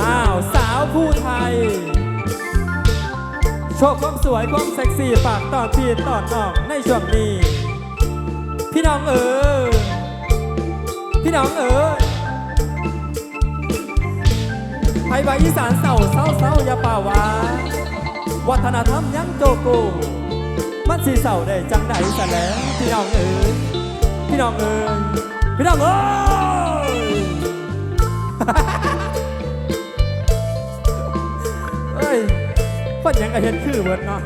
อ้าว สาวผู้ไทย โชว์ความสวยความเซ็กซี่ฝากต่อนพี่ตอนน้องในช่วงนี้ พี่น้องเอ๋ยพี่น้องเอ๋ยไทยบอีสานเศร้าเศร้าเศร้าอย่าป่าวาวัฒนธรรมยังโจโกมันสีเศร้าได้จังไดซะแล้วพี่น้องเอ๋ยพี่น้องเอ๋ยพี่น้องเอ๋ย เอ้ยฟอนยังก็เห็นคือเบิดเนาะ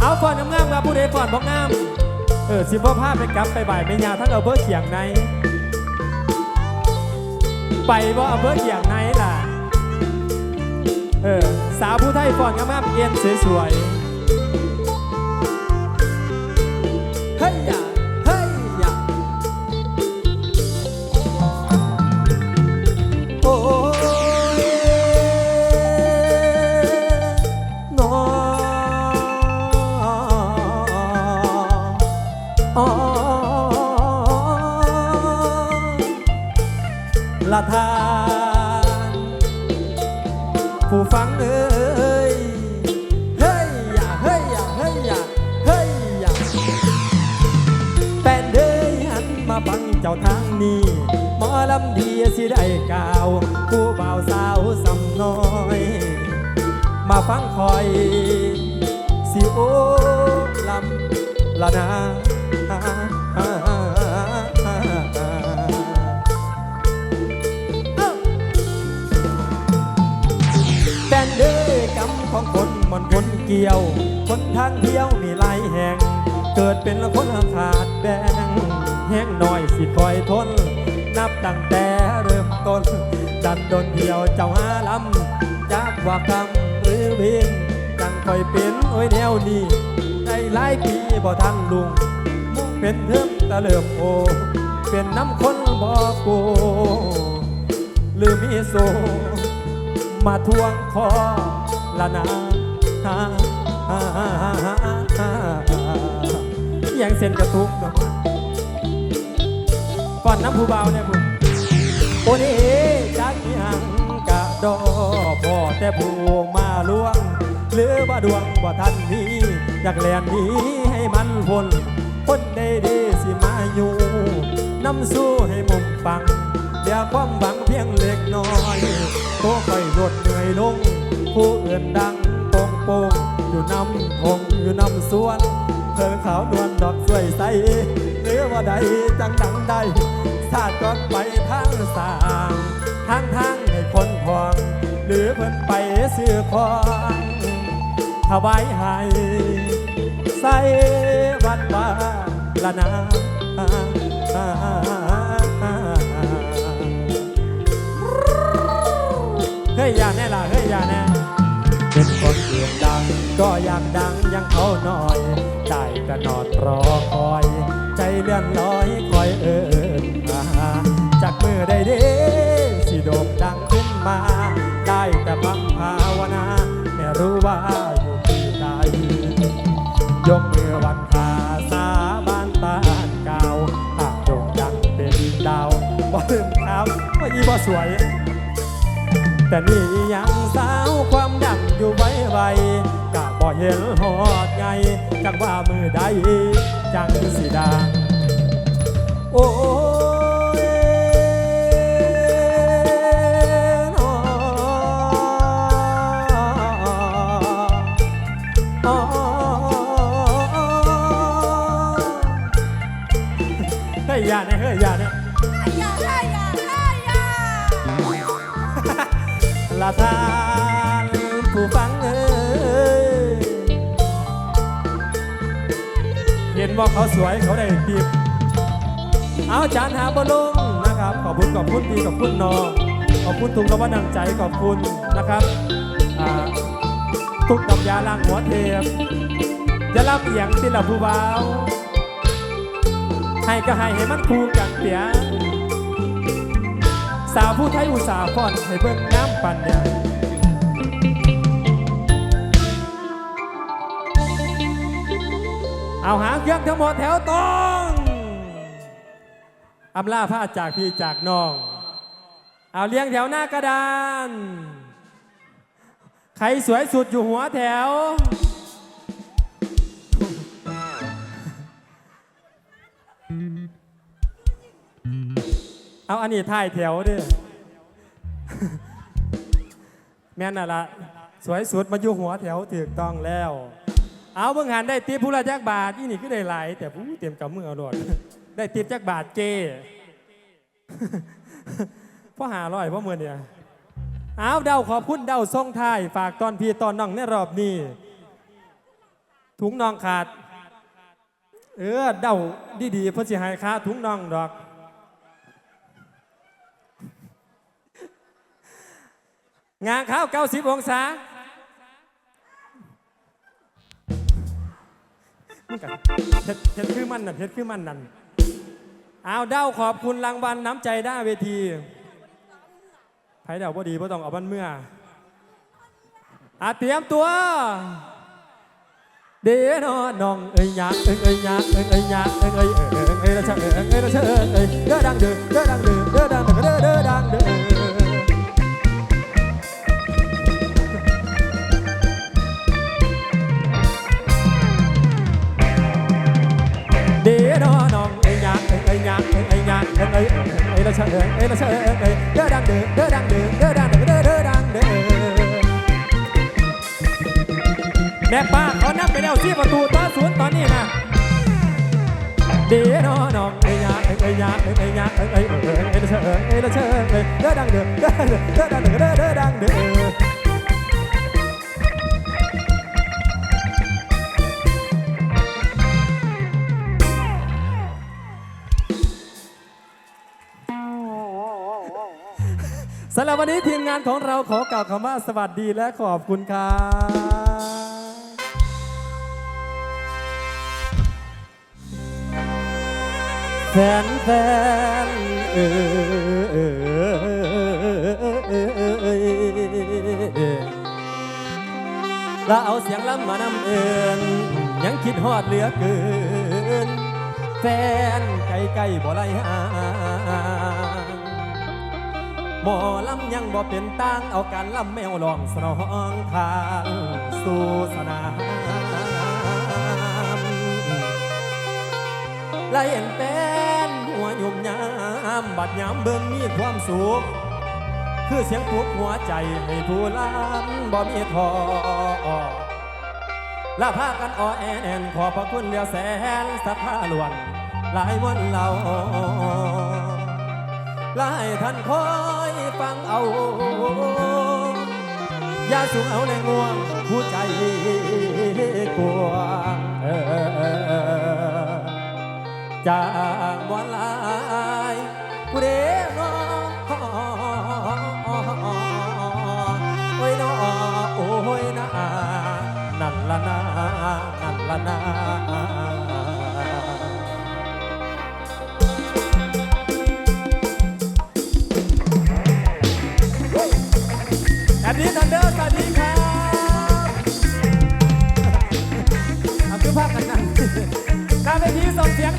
เอาฟอนงามๆครับผู้ใดฟอนบ่งาม เออสิบ่พาพไปกลับไปบ่ายไม่ยาทั้งอำเภอเขียงใน ไปบ่อำเภอเขียงในล่ะ เออ สาวผู้ไทยฟอนงามๆเอียนสวยๆ เฮ้ย มาฟังคอย สิโอลำละนาแดนเด้อกำของคนมันคนเกี่ยว คนทางเที่ยวมีหลายแห่ง เกิดเป็นคนขาดแบงแห้งหน่อยสิคอยทน นับตั้งแต่เริ่มต้นดันโดนเที่ยวเจ้าหาลำจากว่ากำหรื อวินจังคอยเป็นโอ้ยแนวนี้ในหลายปีบ่ทันลุง มุ่งเป็นเทิมตะเลิมโอ เป็นน้ำคนบ่โกหรือมีโซ มาทวงคอละนาฮ่าฮ่าฮ่าฮ่าฮ่ายังเส้นกระทุกเนาะก่อนน้ำผู้เบาเนี่ยคุณโอนี่จักยังกะดอพ่อ แต่ผู้มาลวง หรือว่าดวงบ่ทันนี้อยากแลนนี้ให้มันพ้นคนได้ดีสิมาอยู่น้ำสู้ให้มุมฟังเดี๋ยวความหวังเพียงเล็กน้อยโตค่อยลดเหนื่อยลง ผู้อื่นดังโป่งโป่งอยู่น้ำพงอยู่น้ำสวนเธอขาวนวลดอกสวยใสหรือว่าใดจังดังใดสาดก่อนไปทางสางทางทางให้คนพอง หรือเพิ่นไปซื้อของถวายให้ใส่วัดบ้านละนาเฮ้ยอย่าแน่ล่ะเฮ้ยอย่าแน่เป็นคนเสียงดัง ก็อยากดังยังเขาหน่อยได้ก็นอนรอคอย ใจเลื่อนลอยคอยเอิญจากมือได้เด้สิโด่งดังขึ้นมา แต่พังภาวนา ไม่รู้ว่าอยู่ที่ใดยกมือวันคาสาบานตานกาหากโด่งดังเป็นดาวบ่ลืมครับว่าอีบ่สวย แต่นี่ยังสาวความดังอยู่ไว้ไวกะบ่เห็นหอดไง จังว่ามือใดจังสิดังโอ้ เฮ้ยอย่าเนี่ยเฮ้ยอย่าเนี่ยอย่าได้อย่าได้อย่าละทานผู้ฟังเอ้ยเห็นว่าเขาสวยเขาได้ปีบเอาจานหาบอลงนะครับ ขอบคุณขอบคุณพี่ขอบคุณน้องขอบคุณทุกกำลังใจขอบคุณนะครับอ่าทุกน้ำยาล้างหัวเทปจะรับเอียงที่ละผู้บ่าว ให้ก็ให้ให้มันคู่กันเปียสาวผู้ไทยอุตสาห์ฟ้อนให้เบิ่งน้ำปันเนี่ยเอาหางเครื่องทั้งหมดแถวตรงอำลาพาจากพี่จากน้อง เอาเลี้ยงแถวหน้ากระดาน ใครสวยสุดอยู่หัวแถว เอาอันนี้ถ่ายแถวด้วยแม่นน่ะละสวยสุดมาอยู่หัวแถวถูกต้องแล้ว เอาเบิ่งหันได้ติปผู้ละจักบาทนี่นี่ก็ได้หลายแต่ผู้เตรียมกับมือเอาโดดได้ติปจักบาทเจพ่อหาร้อยพ่อมือเนี่ยเอาเดาขอบคุณเดาส่งท้ายฝากตอนพี่ตอนน้องในรอบนี้ถุงน้องขาด เออเดาดีๆเพื่อสิหายค่าถุงน้องดอก งานข้าว90 องศาเฮ็ดเฮ็ดคือมันนั่นเฮ็ดคือมันนั่นเอาเด้าขอบคุณรางวัลน้ำใจด้าเวทีไผเดาบ่ดีบ่ต้องเอาบันเมื่ออาเตรียมตัว เดนอนองเอ้ยยาเอ้ยเอ้ยยาเอ้ยเอ้ยยาเอ้ยเอ้ยเอ้ยเอ้ยละเชเอ้ยเอ้ยละเชเอ้ยเอ้ยเด้อดังเด้อเด้อดังเด้อเด้อดังเด้อเด้อเด้อดังเด้อเดนอน้องเอ้ยยาเอ้ยเอ้ยยาเอ้ยเอ้ยยากเอ้ยเอ้ยเอ้ยเอ้ยละเชเอ้ยเอ้ยละเชเอ้ยเอ้ยเด้อดังเด้อเด้อดังเด้อเด้อดังเด้อเด้อดังเด้อแม่ป้าเขานับไปแล้วที่ประตูต่อศูนย์ตอนนี้นะเดนอน้องเอ้ยยาเอ้ยเอ้ยยาเอ้ยเอ้ยยาเอ้ยเอ้ยเอ้ยเอ้ยละเชเอ้ยเอ้ยละเชเอ้ยเอ้ยเด้อดังเด้อเด้อเด้อดังเด้อเด้อดังเด้อ สำหรับวันนี้ทีมงานของเราขอกล่าวคำว่าสวัสดีและขอบคุณครับแฟนแฟนเออเออเออเออเออแล้วเอาเสียงล้ำมานำเอินยังคิดฮอดเหลือเกิน แฟนไกลไกลบ่ไรหา มอลำยังบ่เป็นต่างเอาการลำแมวลองสนองทางสู่สนามไล่เห็นเป็นหัวยุ่มยามบัดยามเบิ่งมีความสุขคือเสียงปลุกหัวใจให้ผู้ลำบ่มีท้อลาพากันออแอนแอนขอพระคุณเหลือแสนสัทธาล้วน หลายวันเรา ลายท่านคอยฟังเอา อย่าสูงเอาในง่วงผู้ใจกลัวเออจางวันลายผู้เดนอโอ้ยนอโอ้ยนานั่นละนานั่นละนา นี้ทันเดอร์สวัสดีครับเอาคือภาพกันนั่นข้าไปทีส่งเสียง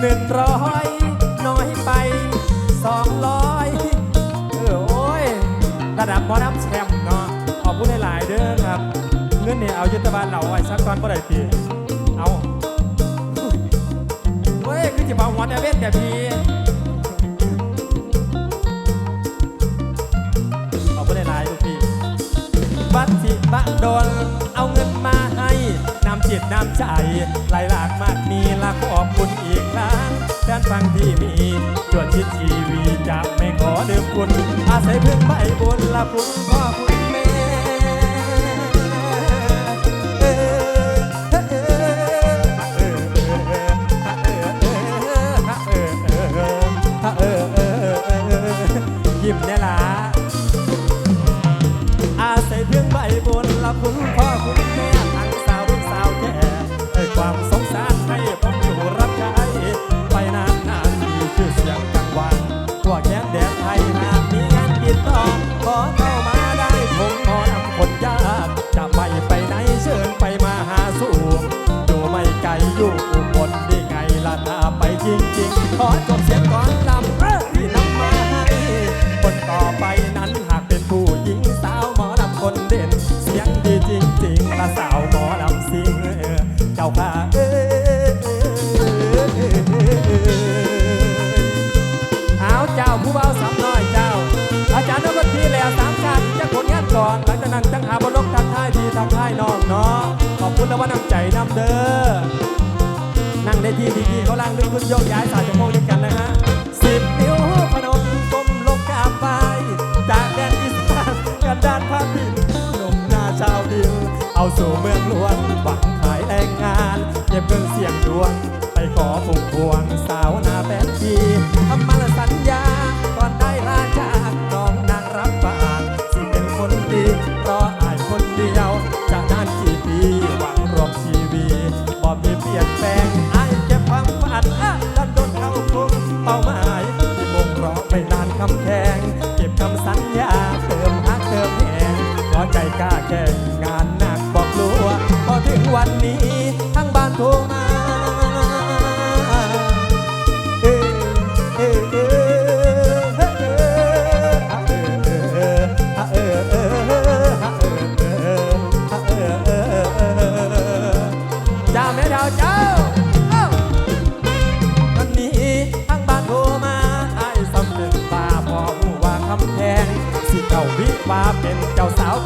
หนึ่งร้อยน้อยไปสองร้อยเออโอ้ยระดับมอน้ำแชมป์เนาะขอบคุณหลายๆเด้อครับเงินเนี่ยเอายุทธบาลเหล่าไว้สักก้อนบ่ได้ตีเอาเฮ้ยคือจะมาหัวแต่เว้นแต่พีขอบคุณหลายๆทุกพี่บัตสิบะโดนเอาเงินมา จิตนำใจไหลหลากมากมีละขอบคุณอีกครั้งแฟนฟังที่มีจวดชิดทีวีจะไม่ขอเดื่มคุณ อาศัยพึ่งใบบุญละคุณพ่อคุณแม่เอ ขอจบเสียงก่อนลำเอ้อที่นำมาให้คนต่อไปนั้นหากเป็นผู้หญิงสาวหมอลำคนเด่น เสียงดีจริงๆละสาว นั่งในที่ดีๆเขาล่างลึกคุณโยกย้ายสายจะโมด้วยกันนะฮะสิบนิ้วพนมก้มลงกราบไปจากแดนอีสานกันดานภาคดินหนุ่มหน้าชาวดินเอาสู่เมืองหลวงหวังขายแรงงานเก็บเงินเสี่ยงดวง ไปขอผูกพวงสาวนาแปดทีทำมา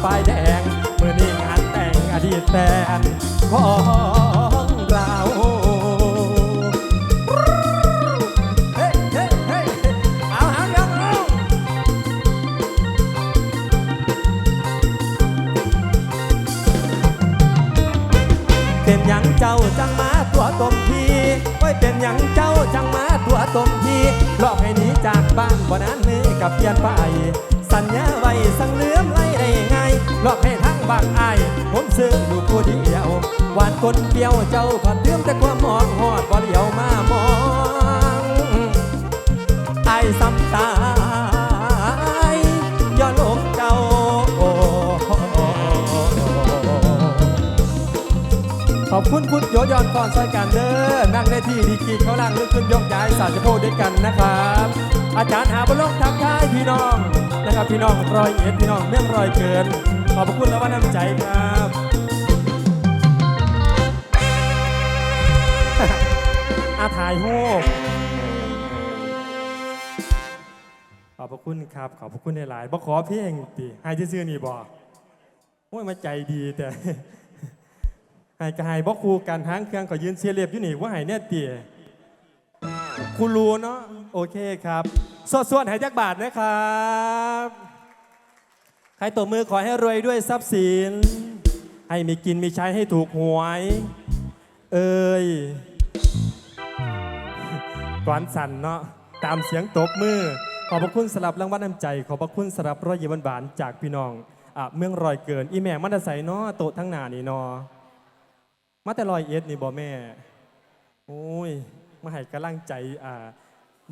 เจ้ายแดงเมื่อนี้งานแต่งอดีตแฟนของเราเฮ้เฮ้เฮ้เอาเอาเอาเอาเป็นหยังเจ้าจังมาตัวตมทีไว้ยเป็นหยังเจ้าจังมาตัวตมทีหลอกให้หนีจากบ้านบ่นั้นมือกับเพียนไป สัญญาไว้สั่งเลือมไล่ได้ไงหลอกให้ทั้งบานอาย ผมซื้ออยู่ผู้เดียว หวานคนเดียวเจ้าผัดเลื่อมแต่ความมองหอดบ่เดียวมามองไอ้ซ้ำตาย้อนอกเจ้าขอบคุณคุณโยยอนก่อนซอยกันเด้อนั่งในที่ดีกีเขาล่างลึกขึ้นยกย้ายสาจะโพดด้วยกันนะครับ อาจารย์หาบนโลกทักทายพี่น้อง นะครับพี่น้องรอยเอ็ดพี่น้องเมืองรอยเกิน ขอบพระคุณและว่าน้ำใจครับอาถ่ายรูปขอบพระคุณครับ ขอบพระคุณในหลายๆบ่ขอเพลงติให้ซื่อๆนี่บ่โอ้ยมาใจดีแต่ให้กายบ่คูกันหางเครื่องก็ยืนเสียเรียบอยู่นี่ว่าให้เนี่ยติคุณรู้เนาะโอเคครับ สวดสวดๆให้จักบาทนะครับ ใครตบมือขอให้รวยด้วยทรัพย์สิน ให้มีกินมีใช้ให้ถูกหวย เอ้ยก่อนสันเนาะตามเสียงตบมือ ขอบพระคุณสำหรับรางวัลน้ำใจ ขอบพระคุณสำหรับรอยยิ้มหวานจากพี่น้องอะเมืองรอยเกิน อีแม่มันจะใส่เนาะโตทั้งหนานี่เนาะมาแต่รอยเอ็ดนี่บ่แม่โอ้ยมาให้กำลังใจอ่า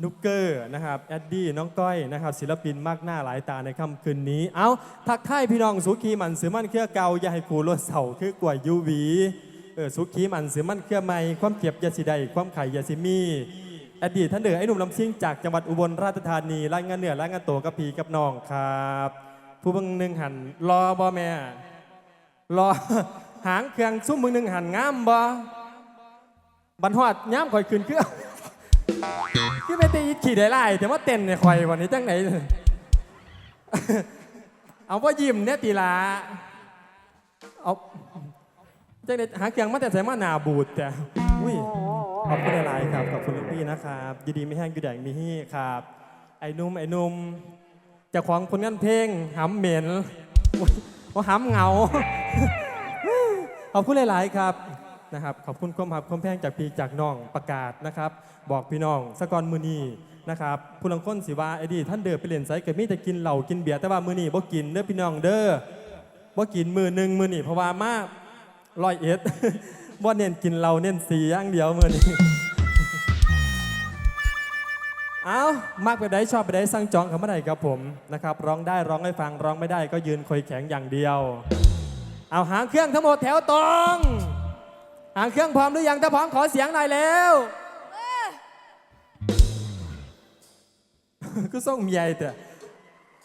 นุกเกอร์นะครับแอดดี้น้องก้อยนะครับศิลปินมากหน้าหลายตาในค่ำคืนนี้ เอาทักทายพี่น้องสุขีมันสือมันเครือเก่าอย่าให้กูรถเสาคือกล้วยยูวีเออสุขีมันสือมันเครือใหม่ความเก็บยาสิใดความไข่ยาสิมีอดีตท่านเดือไอ้หนุ่มลำซิ่งจากจังหวัดอุบลราชธานีรายงานเหนือรายงานตัวกับพีกับน้องครับ ผู้บิ่งหนึ่งหันรอบ่แม่รอหางเครื่องซุ้มมึงหนึ่งหันงามบ่บันหอดย้ำข่อยขึ้นเครื่อง คือไม่ตีขี่ได้ไล่แต่ว่าเต้นในข่อยวันนี้จังไหน เอาว่ายิ้มเนี่ยตีละเอาจังไหนหาเครื่องมาแต่ใส่มาหนาบูดแต่อุ้ยขอบคุณหลายๆครับขอบคุณลุงพี่นะครับยินดีไม่แห้งอยู่แดงมีฮี่ครับ ไอ้หนุ่มไอ้หนุ่มจะของผลงานเพลงหำเหม็นว่าหำเหงาขอบคุณหลายๆครับ นะครับขอบคุณความหักความแพงจากพี่จากน้องประกาศนะครับ บอกพี่น้องสกอนมือนีนะครับผู้ลังคนสิว่าไอ้ดีท่านเดินไปเล่นไซเกิดมีแต่กินเหล้ากินเบียร์แต่ว่ามือนีบ่กินเด้อพี่น้องเด้อบ่กินมือหนึ่งมือนีเพราะว่ามาร้อยเอ็ดบ่เน้นกินเหล้าเน้นสีอย่างเดียวมือนีเอามากไปได้ชอบไปได้สั่งจองคำว่าใดครับผมนะครับ ร้องได้ร้องให้ฟังร้องไม่ได้ก็ยืนคอยแข็งอย่างเดียว เอาหางเครื่องทั้งหมดแถวตรง หางเครื่องพร้อมหรือยังถ้าพร้อมขอเสียงหน่อยแล้วก็ส่งเมียแต่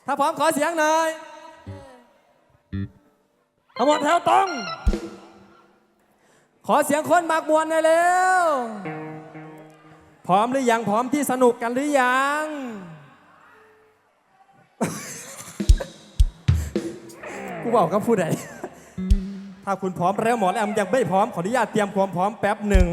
ถ้าพร้อมขอเสียงหน่อยทั้งหมดแถวตรงขอเสียงคนมากมวนหน่อยเร็วพร้อมหรือยังพร้อมที่สนุกกันหรือยังกูบอกกับผู้ใด ถ้าคุณพร้อมแล้วหมอแอมยังไม่พร้อมขออนุญาตเตรียมความพร้อมแป๊บหนึ่ง